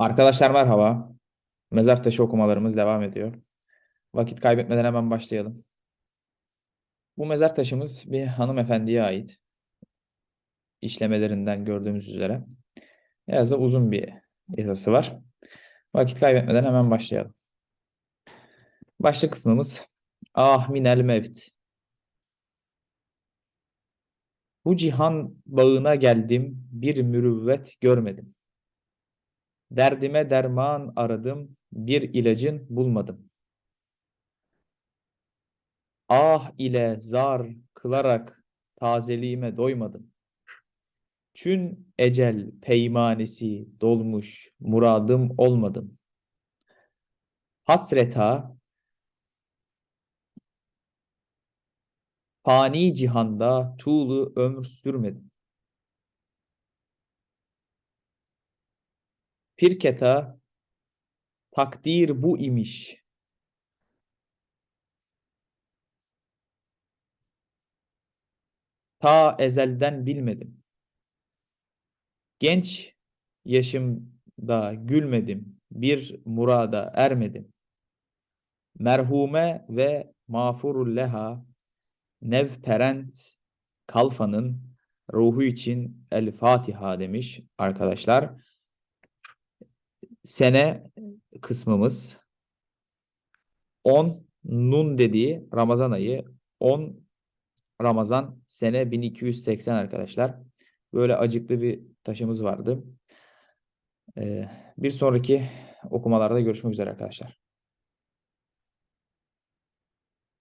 Arkadaşlar merhaba. Mezar taşı okumalarımız devam ediyor. Vakit kaybetmeden hemen başlayalım. Bu mezar taşımız bir hanımefendiye ait. İşlemelerinden gördüğümüz üzere. Biraz da uzun bir yazısı var. Vakit kaybetmeden hemen başlayalım. Başlık kısmımız Ah minel mevt. Bu cihan bağına geldim, bir mürüvvet görmedim. Derdime derman aradım, bir ilacın bulmadım. Ah ile zar kılarak tazeliğime doymadım. Çün ecel peymanesi dolmuş, muradım olmadım. Hasreta, fani cihanda tuğlu ömür sürmedim. Pirketa, takdir bu imiş. Ta ezelden bilmedim. Genç yaşımda gülmedim. Bir murada ermedim. Merhume ve mağfurul leha nevperent kalfanın ruhu için El Fatiha demiş arkadaşlar. Sene kısmımız 10 Nun dediği Ramazan ayı 10 Ramazan sene 1280 arkadaşlar. Böyle acıklı bir taşımız vardı. Ee, bir sonraki okumalarda görüşmek üzere arkadaşlar.